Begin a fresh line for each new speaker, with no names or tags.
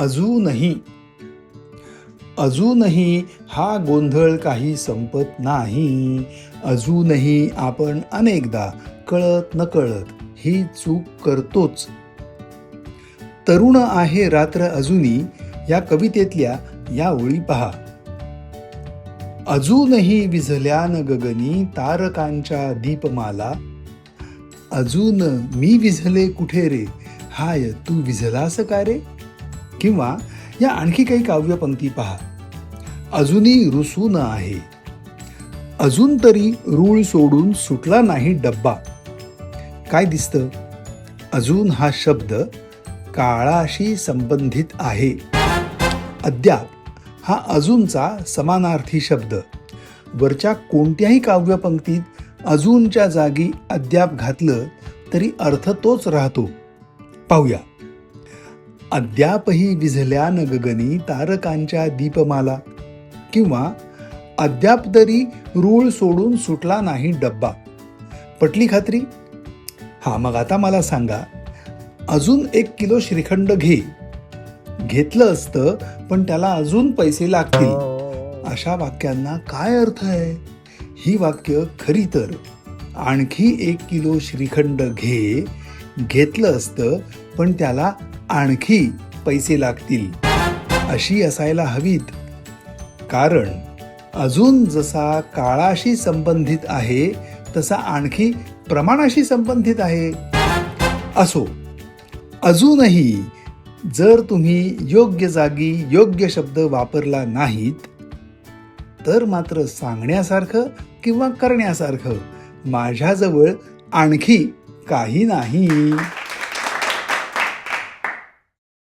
अजूनही अजूनही हा गोंधळ काही संपत नाही. अजूनही आपण अनेकदा कळत नकळत ही चूक करतोच. तरुण आहे रात्र अजूनी या कवितेतल्या या ओळी पहा. अजूनही विझल्यान गगनी तारकांच्या दीपमाला. अजून मी विझले कुठे रे? हाय तू विझलास का रे? किंवा या आणखी काही काव्यपंक्ती पहा. अजूनही रुसून आहे. अजून तरी रूळ सोडून सुटला नाही डब्बा. काय दिसतं? अजून हा शब्द काळाशी संबंधित आहे. अद्याप हा अजूनचा समानार्थी शब्द. वरच्या कोणत्याही काव्यपंक्तीत अजूनच्या जागी अद्याप घातलं तरी अर्थ तोच राहतो. पाहूया. अद्यापही विझल्या न गगनी तारकांच्या दीपमाला. किंवा अद्याप तरी रूळ सोडून सुटला नाही डब्बा. पटली खात्री? हा मग आता मला सांगा अजून एक किलो श्रीखंड घे. घेतलं असतं पण त्याला अजून पैसे लागतील. अशा वाक्यांना काय अर्थ आहे? ही वाक्य खरी तर आणखी एक किलो श्रीखंड घे घेतलं असतं पण त्याला आणखी पैसे लागतील अशी असायला हवीत. कारण अजून जसा काळाशी संबंधित आहे तसा आणखी प्रमाणाशी संबंधित आहे. असो अजूनही जर तुम्ही योग्य जागी योग्य शब्द वापरला नाहीत तर मात्र सांगण्यासारखं किंवा करण्यासारखं माझ्याजवळ आणखी काही नाही.